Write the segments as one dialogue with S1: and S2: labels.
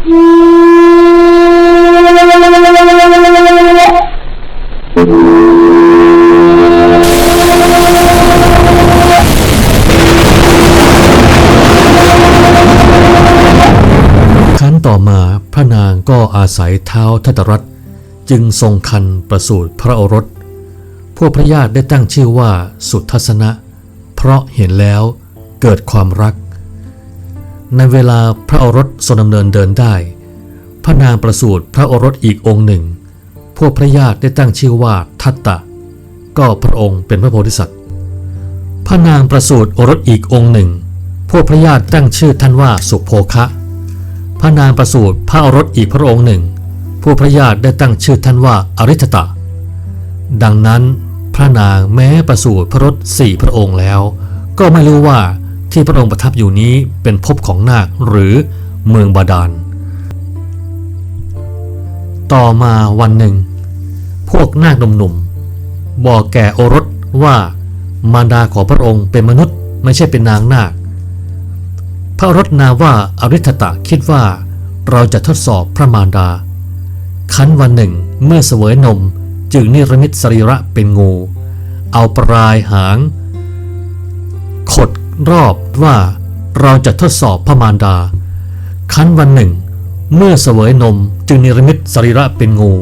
S1: ครั้นต่อมาพระนางก็อาศัยเท้าทัตรัตจึงทรงคันประสูติพระโอรส พวกพระญาติได้ตั้งชื่อว่าสุทัศนะ เพราะเห็นแล้วเกิดความรัก ในเวลาพระโอรสทรงดำเนินเดินได้ พระนางประสูติพระโอรสอีกองค์หนึ่ง พวกพระญาติได้ตั้งชื่อว่าทัตตะ ก็พระองค์เป็นพระโพธิสัตว์ พระนางประสูติโอรสอีกองค์หนึ่ง พวกพระญาติตั้งชื่อท่านว่าสุโภคะ พระนางประสูติพระโอรสอีกพระองค์หนึ่งผู้พระญาติได้ตั้งชื่อท่านว่าอริ t ตะ ดังนั้นพระนางแม้ประสูติพระรถสี่พระองค์แล้ว ก็ไม่รู้ว่า ที่พระองค์ประทับอยู่นี้เป็นภพของนาคหรือเมืองบาดาล ต่อมาวันหนึ่ง พวกนาคหนุ่มๆบอกแก่โอรสว่ามารดาของพระองค์เป็นมนุษย์ไม่ใช่เป็นนางนาค พระรสนาว่าอริ t ตะคิดว่าเราจะทดสอบพระมารดา คันวันหนึ่งเมื่อเสวยนมจึงนิรมิตสรีระเป็นงู เอาปลายหาง ขด รอบว่าเราจะทดสอบพระมารดาคันวันหนึ่ง เมื่อเสวยนมจึงนิรมิตสรีระเป็นงู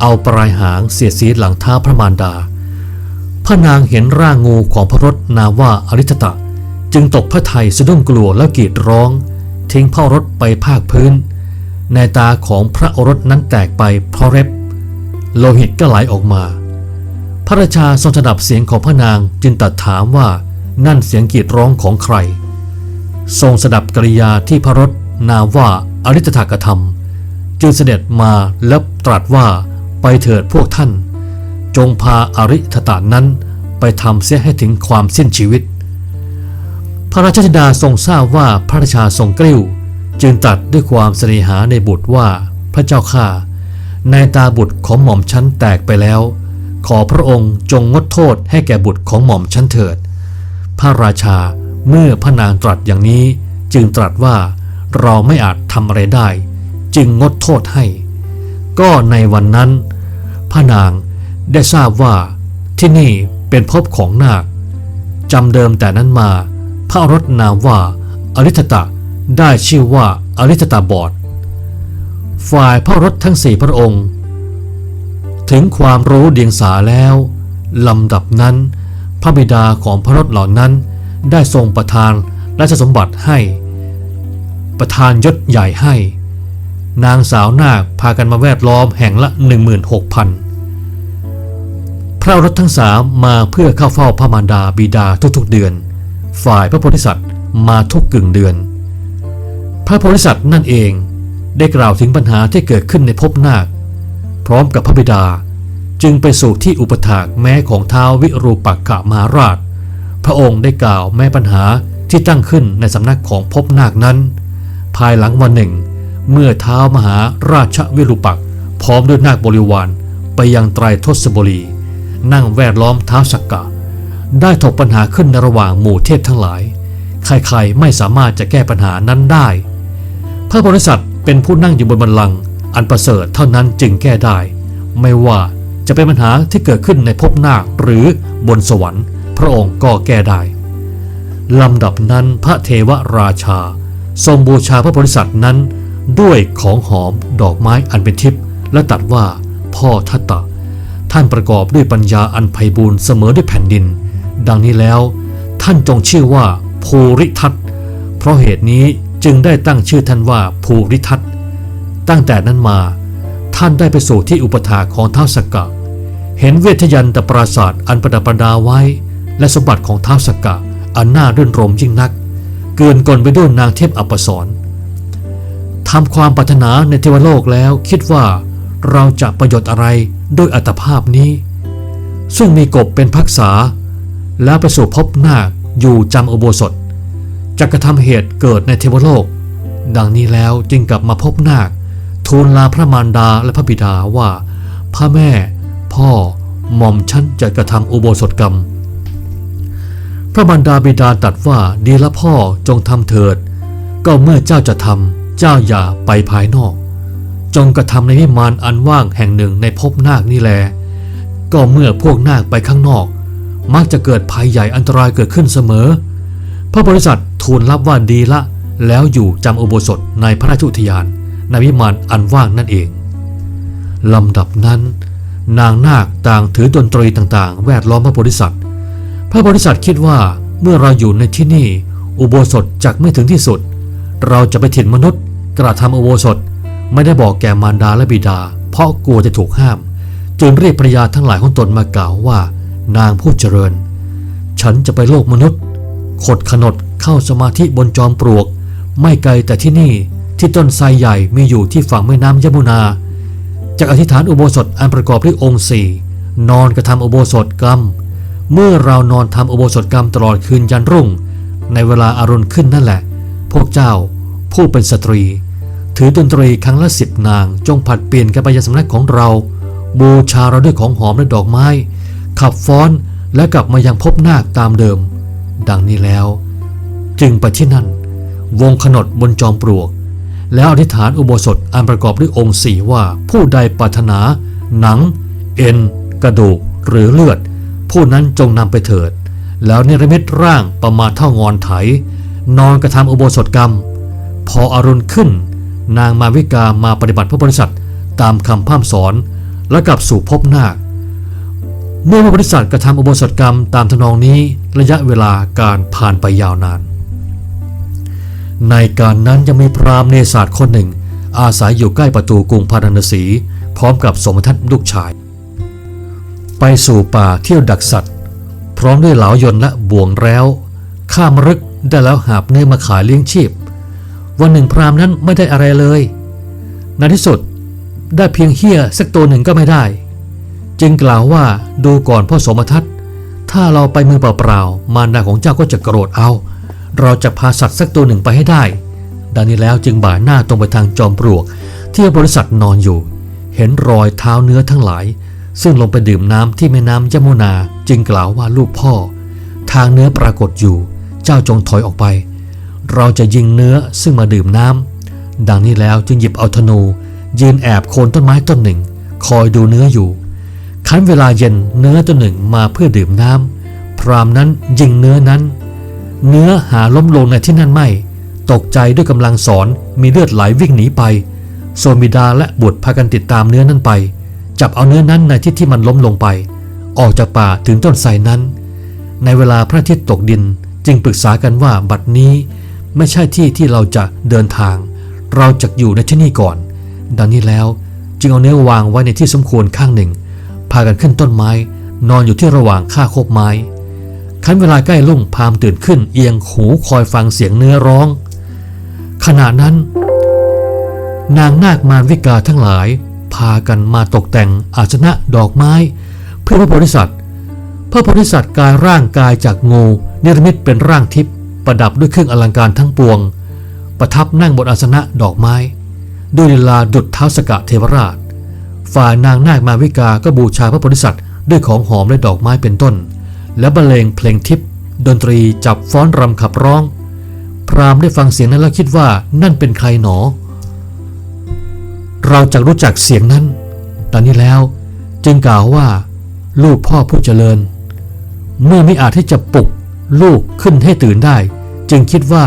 S1: เอาปลายหางเสียดสีหลังเท้าพระมารดา พระนางเห็นร่างงูของพระรถนาว่าอริ t ตะ จึงตกพระไทยสะดุ้งกลัวแล้วกรีดร้อง ทิ้งพระโอรถไปภาคพื้น ในตาของพระโอรสนั้นแตกไปเพราะเร็บ โลหิตก็ไหลออกมา พระราชาทรงสดับเสียงของพระนางจึงตรัดถามว่า นั่นเสียงกรีดร้องของใคร ทรงสดับกริยาที่พระรถนาว่าอริ t ถากธรรม จึงเสด็จมาแล้วตรัสว่าไปเถิดพวกท่าน จงพาอริ t ตานั้นไปทำเสียให้ถึงความสิ้นชีวิต พระราชธิดาทรงทราบว่าพระราชาทรงกริ้ว จึงตรัสด้วยความเสน่หาในบุตรว่าพระเจ้าข้าในตาบุตรของหม่อมชั้นแตกไปแล้ว ขอพระองค์จงงดโทษให้แก่บุตรของหม่อมชั้นเถิด พระราชาเมื่อพระนางตรัสอย่างนี้ จึงตรัสว่าเราไม่อาจทำอะไรได้ จึงงดโทษให้ ก็ในวันนั้น พระนางได้ทราบว่าที่นี่เป็นภพของนาคจำเดิมแต่นั้นมา พระรถนามว่าอริ t ตะได้ชื่อว่าอริ t ตาบอด ฝ่ายพระรถทั้งสี่พระองค์ ถึงความรู้เดียงสาแล้วลำดับนั้น พระบิดาของพระรถเหล่านั้น ได้ทรงประทานราชสมบัติให้ ประทานยศใหญ่ให้ นางสาวนาคพากันมาแวดล้อมแห่งละ 16,000 พระโอรถทั้งสามมาเพื่อเข้าเฝ้าพระมารดาบิดาทุกๆเดือน ฝ่ายพระโพธิสัตว์มาทุกกึ่งเดือน พระโพธิสัตว์นั่นเองได้กล่าวถึงปัญหาที่เกิดขึ้นในภพนาค พร้อมกับพระบิดา จึงไปสู่ที่อุปถากแม้ของท้าววิรูปักขมหาราช พระองค์ได้กล่าวแม้ปัญหาที่ตั้งขึ้นในสำนักของภพนาคนั้น ภายหลังวันหนึ่ง เมื่อท้าวมหาราชวิรูปักพร้อมด้วยนาคบริวารไปยังไตรทศบุรี นั่งแวดล้อมท้าวสักกะ ได้ถกปัญหาขึ้นในระหว่างหมู่เทพทั้งหลาย ใครๆไม่สามารถจะแก้ปัญหานั้นได้ พระบริษัทเป็นผู้นั่งอยู่บนบัลลังก์อันประเสริฐเท่านั้นจึงแก้ได้ ไม่ว่า จะเป็นปัญหาที่เกิดขึ้นในภพนาคหรือบนสวรรค์ พระองค์ก็แก้ได้ลำดับนั้นพระเทวราชา ทรงบูชาพระบริษัทนั้น ด้วยของหอมดอกไม้อันเป็นทิพย์และตรัดว่าพ่อทัตตะ ท่านประกอบด้วยปัญญาอันไพบูรณ์เสมอด้วยแผ่นดิน ดังนี้แล้ว ท่านจงชื่อว่าภูริทัตเพราะเหตุนี้จึงได้ตั้งชื่อท่านว่าภูริทัตตั้งแต่นั้นมา ท่านได้ไปสู่ที่อุปถาของท้าวสกกะ เห็นเวทยันตปราศาสตร์อันประดับประดาไว้ และสมบัติของท้าวสกกะอันน่ารื่นรมยิ่งนัก เกินกลไปด้วยนางเทพอัปสรทำความปรารถนาในเทวโลกแล้วคิดว่าเราจะประโยชน์อะไรด้วยอัตภาพนี้ ซึ่งมีกบเป็นพักษา แล้วไปสู่พบนาคอยู่จำอุโบสถจะกระทำเหตุเกิดในเทวโลก ดังนี้แล้วจึงกลับมาพบนาคทูลลาพระมารดาและพระบิดาว่า พระแม่ พ่อหม่อมฉันจะกระทำอุโบสถกรรม พระมารดาบิดาตรัสว่าดีละพ่อจงทำเถิด ก็เมื่อเจ้าจะทำเจ้าอย่าไปภายนอก จงกระทำในวิมานอันว่างแห่งหนึ่งในภพนาคนี่แล ก็เมื่อพวกนาคไปข้างนอก มักจะเกิดภัยใหญ่อันตรายเกิดขึ้นเสมอ พระบริษัททูลรับว่าดีละ แล้วอยู่จำอุโบสถในพระราชุทยานในวิมานอันว่างนั่นเองลำดับนั้น นางนาคต่างถือดนตรีต่างๆ แวดล้อมพระบริษัทพระบริษัทคิดว่าเมื่อเราอยู่ในที่นี่ อุโบสถจักไม่ถึงที่สุด เราจะไปถิ่นมนุษย์ กระทำอุโบสถไม่ได้บอกแก่มารดาและบิดา เพราะกลัวจะถูกห้าม จึงเรียกภรรยาทั้งหลายของตนมากล่าวว่า นางผู้เจริญ ฉันจะไปโลกมนุษย์ขดขนดเข้าสมาธิบนจอมปลวก ไม่ไกลแต่ที่นี่ที่ต้นไทรใหญ่มีอยู่ที่ฝั่งแม่น้ำยมุนา จากอธิษฐานอุโบสถอันประกอบด้วยองค์สี่นอนกระทำอุโบสถกรรม เมื่อเรานอนทำอุโบสถกรรมตลอดคืนยันรุ่ง ในเวลาอารุณขึ้นนั่นแหละ พวกเจ้าผู้เป็นสตรี ถือดนตรีครั้งละสิบนาง จงผัดเปลี่ยนกันไปยังสำนักของเรา บูชาเราด้วยของหอมและดอกไม้ ขับฟ้อนและกลับมายังพบนาคตามเดิม ดังนี้แล้ว จึงไปที่นั่น วงขนดบนจอมปลวก แล้วอธิษฐานอุโบสถอันประกอบด้วยองค์สี่ว่า ผู้ใดปรารถนา หนัง เอ็น กระดูก หรือเลือด ผู้นั้นจงนำไปเถิด แล้วเนรมิตร่างประมาณเท่างอนไถ นอนกระทำอุโบสถกรรม พออรุณขึ้น นางมาวิกามาปฏิบัติพระบริษัทตามคำพร่ำสอนและกลับสู่ภพนาค เมื่อพระบริษัทกระทำอุโบสถกรรมตามทนองนี้ระยะเวลาการผ่านไปยาวนาน ในการนั้นยังมีพราหมณ์เนศาสตร์คนหนึ่ง อาศัยอยู่ใกล้ประตูกรุงพาราณสี พร้อมกับสมทัตลูกชาย ไปสู่ป่าเที่ยวดักสัตว์ พร้อมด้วยเหลายนและบ่วงแล้ว ข้ามรึกได้แล้วหาบเนื้อมาขายเลี้ยงชีพ วันหนึ่งพราหมณ์นั้นไม่ได้อะไรเลย ในที่สุดได้เพียงเฮี้ยสักตัวหนึ่งก็ไม่ได้ จึงกล่าวว่าดูก่อนพ่อสมทัตถ้าเราไปมือเปล่าๆมารดาของเจ้าก็จะโกรธเอา เราจะพาสัตว์สักตัวหนึ่งไปให้ได้ ดังนี้แล้วจึงบ่ายหน้าตรงไปทางจอมปลวก ที่บริษัทนอนอยู่ เห็นรอยเท้าเนื้อทั้งหลาย ซึ่งลงไปดื่มน้ำที่แม่น้ำยมุนาจึงกล่าวว่าลูกพ่อ ทางเนื้อปรากฏอยู่ เจ้าจงถอยออกไป เราจะยิงเนื้อซึ่งมาดื่มน้ำดังนี้แล้วจึงหยิบเอาธนู ยืนแอบโคนต้นไม้ต้นหนึ่ง คอยดูเนื้ออยู่คันเวลาเย็นเนื้อตัวหนึ่งมาเพื่อดื่มน้ำพรามนั้นยิงเนื้อนั้น เนื้อหาล้มลงในที่นั่นไม่ ตกใจด้วยกำลังสอนมีเลือดไหลวิ่งหนีไป โซวนบิดาและบุตรพากันติดตามเนื้อนั้นไป จับเอาเนื้อนั้นในที่ที่มันล้มลงไป ออกจากป่าถึงต้นไทรนั้น ในเวลาพระอาทิตย์ตกดินจึงปรึกษากันว่าบัดนี้ไม่ใช่ที่ที่เราจะเดินทาง เราจะอยู่ในที่นี่ก่อน ดังนี้แล้วจึงเอาเนื้อวางไว้ในที่สมควรข้างหนึ่ง พากันขึ้นต้นไม้ นอนอยู่ที่ระหว่างข้าโคบไม้ คันเวลาใกล้รุ่งพามตื่นขึ้นเอียงหูคอยฟังเสียงเนื้อร้อง ขณะนั้น นางนาคมารวิกาทั้งหลาย พากันมาตกแต่งอาสนะดอกไม้ เพื่อพระโพธิสัตว์ พระโพธิสัตว์กายร่างกายจากงูเนรมิตเป็นร่างทิพย์ประดับด้วยเครื่องอลังการทั้งปวง ประทับนั่งบนอาสนะดอกไม้ ด้วยลีลาดุจเท้าสกะเทวราช ฝ่ายนางนาคมาวิกาก็บูชาพระโพธิสัตว์ด้วยของหอมและดอกไม้เป็นต้น และบรรเลงเพลงทิพย์ดนตรีจับฟ้อนรำขับร้อง พรามได้ฟังเสียงนั้นแล้วคิดว่านั่นเป็นใครหนอ เราจะรู้จักเสียงนั้น ตอนนี้แล้วจึงกล่าวว่า ลูกพ่อผู้เจริญ เมื่อไม่อาจที่จะปลุกลูกขึ้นให้ตื่นได้ จึงคิดว่า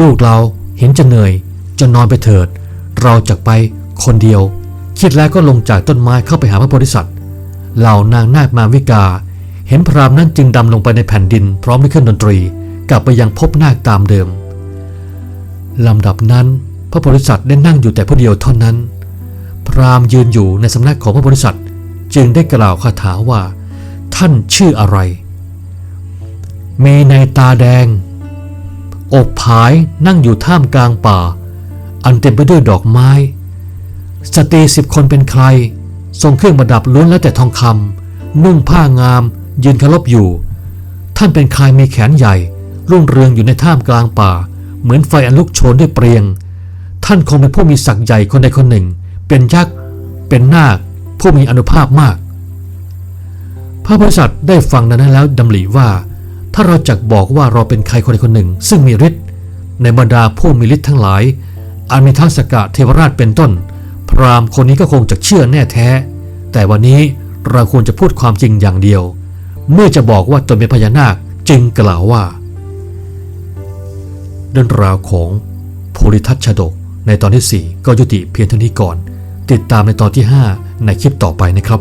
S1: ลูกเราเห็นจะเหนื่อยจะนอนไปเถิด เราจะไปคนเดียว คิดแล้วก็ลงจากต้นไม้เข้าไปหาพระโพธิสัตว์ เหล่านางนาคมาวิกา เห็นพรามนั้นจึงดำลงไปในแผ่นดินพร้อมด้วยเครื่องดนตรี กลับไปยังพบนาคตามเดิมลำดับนั้นพระโพธิสัตว์ได้นั่งอยู่แต่ผู้เดียวเท่านั้น พรามยืนอยู่ในสำนักของพระโพธิสัตว์จึงได้กล่าวคาถาว่า ท่านชื่ออะไร มีในตาแดง อกผายนั่งอยู่ท่ามกลางป่า อันเต็มไปด้วยดอกไม้ สตรีสิบคนเป็นใคร ทรงเครื่องประดับล้วนแล้วแต่ทองคำนุ่งผ้างาม ยืนเคารพอยู่ ท่านเป็นใครมีแขนใหญ่ รุ่งเรืองอยู่ในท่ามกลางป่า เหมือนไฟอันลุกโชนด้วยเปรียง ท่านคงเป็นผู้มีศักดิ์ใหญ่คนใดคนหนึ่ง เป็นยักษ์ เป็นนาค ผู้มีอนุภาพมาก พระบริษัทได้ฟังนั้นแล้วดำริว่า ถ้าเราจักบอกว่าเราเป็นใครคนใดคนหนึ่ง ซึ่งมีฤทธิ์ในบรรดาผู้มีฤทธิ์ทั้งหลายอาจมีทัศกะเทวราชเป็นต้น พราหมณ์คนนี้ก็คงจะเชื่อแน่แท้ แต่วันนี้เราควรจะพูดความจริงอย่างเดียว เมื่อจะบอกว่าตนเป็นพญานาคจึงกล่าวว่า เรื่องราวของโพลิทัตชดกในตอนที่ 4 ก็ยุติเพียงเท่านี้ก่อน ติดตามในตอนที่ 5 ในคลิปต่อไปนะครับ